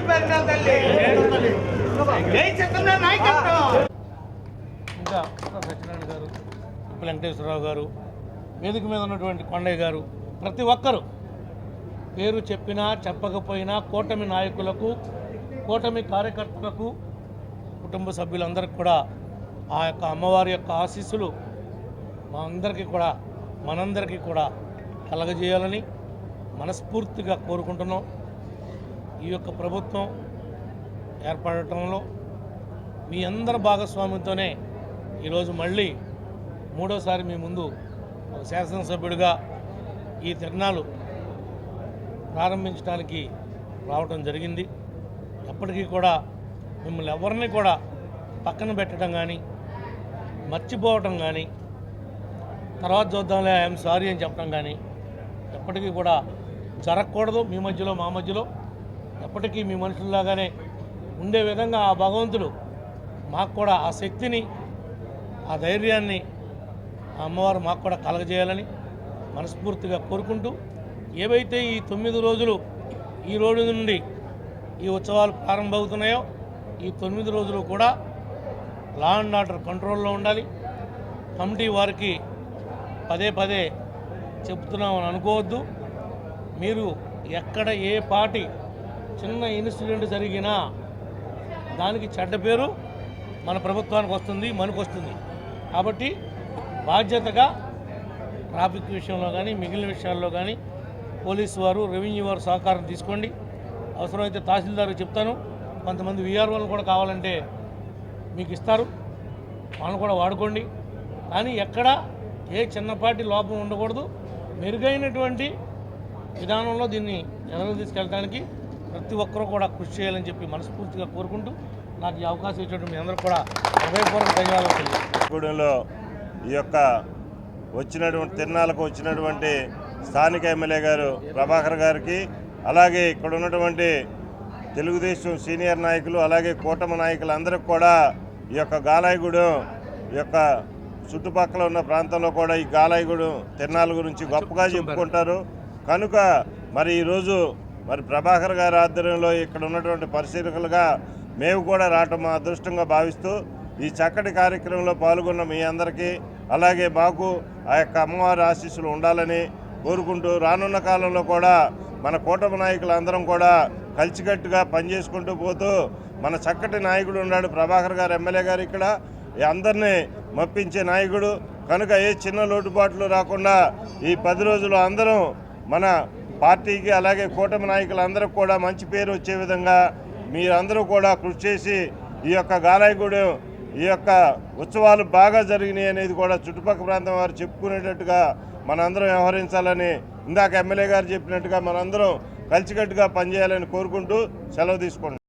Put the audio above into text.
కుటుంబాలన్నీ జై తల్లి. జై చంద్ర నాయకత్వం? ఇంకా సత్యనారాయణ గారు వెంకటేశ్వరరావు గారు వేదిక మీద ఉన్నటువంటి కొండయ్య గారు ప్రతి ఒక్కరూ పేరు చెప్పినా చెప్పకపోయినా కూటమి నాయకులకు కూటమి కార్యకర్తలకు కుటుంబ సభ్యులందరికీ కూడా ఆ యొక్క అమ్మవారి యొక్క ఆశీస్సులు మా అందరికీ కూడా మనందరికీ కూడా కలగజేయాలని మనస్ఫూర్తిగా కోరుకుంటున్నాం. ఈ యొక్క ప్రభుత్వం ఏర్పడటంలో మీ అందరి భాగస్వామ్యంతోనే ఈరోజు మళ్ళీ మూడోసారి మీ ముందు ఒక శాసనసభ్యుడిగా ఈ తిరణాలు ప్రారంభించడానికి రావడం జరిగింది. ఎప్పటికీ కూడా మిమ్మల్ని ఎవరిని కూడా పక్కన పెట్టడం కానీ మర్చిపోవటం కానీ తర్వాత చూద్దాంలే ఐఎమ్ సారీ అని చెప్పడం కానీ ఎప్పటికీ కూడా జరగకూడదు మీ మధ్యలో మా మధ్యలో. ఎప్పటికీ మీ మనుషుల్లాగానే ఉండే విధంగా ఆ భగవంతుడు మాకు కూడా ఆ శక్తిని ఆ ధైర్యాన్ని ఆ అమ్మవారు మాకు కూడా కలగజేయాలని మనస్ఫూర్తిగా కోరుకుంటూ ఏవైతే ఈ తొమ్మిది రోజులు ఈ రోజు నుండి ఈ ఉత్సవాలు ప్రారంభమవుతున్నాయో ఈ తొమ్మిది రోజులు కూడా లా అండ్ ఆర్డర్ కంట్రోల్లో ఉండాలి. కమిటీ వారికి పదే పదే చెప్తున్నామని అనుకోవద్దు. మీరు ఎక్కడ ఏ పార్టీ చిన్న ఇన్సిడెంట్ జరిగినా దానికి చెడ్డ పేరు మన ప్రభుత్వానికి వస్తుంది మనకు వస్తుంది. కాబట్టి బాధ్యతగా ట్రాఫిక్ విషయంలో కానీ మిగిలిన విషయాల్లో కానీ పోలీసు వారు రెవెన్యూ వారు సహకారం తీసుకోండి. అవసరమైతే తహసీల్దార్కి చెప్తాను. కొంతమంది విఆర్ఓలు కూడా కావాలంటే మీకు ఇస్తారు. వాళ్ళు కూడా వాడుకోండి. కానీ ఎక్కడ ఏ చిన్నపాటి లోపం ఉండకూడదు. మెరుగైనటువంటి విధానంలో దీన్ని ఎదురు తీసుకెళ్ళడానికి ప్రతి ఒక్కరూ కూడా కృషి చేయాలని చెప్పి మనస్ఫూర్తిగా కోరుకుంటూ నాకు ఈ అవకాశం ఇచ్చినటువంటి మీ అందరూ కూడా హృదయపూర్వక ధన్యవాదాలు తెలియజేస్తాను గూడెంలో ఈ యొక్క వచ్చినటువంటి తిరునాళ్ళకు వచ్చినటువంటి స్థానిక ఎమ్మెల్యే గారు ప్రభాకర్ గారికి అలాగే ఇక్కడ ఉన్నటువంటి తెలుగుదేశం సీనియర్ నాయకులు అలాగే కూటమి నాయకులు అందరికి కూడా ఈ యొక్క గాలాయగూడెం ఈ యొక్క చుట్టుపక్కల ఉన్న ప్రాంతంలో కూడా ఈ గాలాయగూడెం తిరునాళ్ళ గురించి గొప్పగా చెప్పుకుంటారు. కనుక మరి ఈరోజు మరి ప్రభాకర్ గారి ఆధ్వర్యంలో ఇక్కడ ఉన్నటువంటి పరిశీలకులుగా మేము కూడా రావటం మా అదృష్టంగా భావిస్తూ ఈ చక్కటి కార్యక్రమంలో పాల్గొన్న మీ అందరికీ అలాగే మాకు ఆ యొక్క అమ్మవారి ఆశీస్సులు ఉండాలని కోరుకుంటూ రానున్న కాలంలో కూడా మన కూటమి నాయకులందరం కూడా కలిసికట్టుగా పనిచేసుకుంటూ పోతూ మన చక్కటి నాయకుడు ఉన్నాడు ప్రభాకర్ గారు ఎమ్మెల్యే గారు ఇక్కడ. ఈ అందరినీ మప్పించే నాయకుడు. కనుక ఏ చిన్న లోటుపాట్లు రాకుండా ఈ పది రోజులు అందరం మన పార్టీకి అలాగే కూటమి నాయకులందరూ కూడా మంచి పేరు వచ్చే విధంగా మీరందరూ కూడా కృషి చేసి ఈ యొక్క గాలాయగూడెం ఈ యొక్క ఉత్సవాలు బాగా జరిగినాయి అనేది కూడా చుట్టుపక్కల ప్రాంతం వారు చెప్పుకునేటట్టుగా మనందరం వ్యవహరించాలని ఇందాక ఎమ్మెల్యే గారు చెప్పినట్టుగా మనందరం కలిసికట్టుగా పనిచేయాలని కోరుకుంటూ సెలవు తీసుకుంటున్నాం.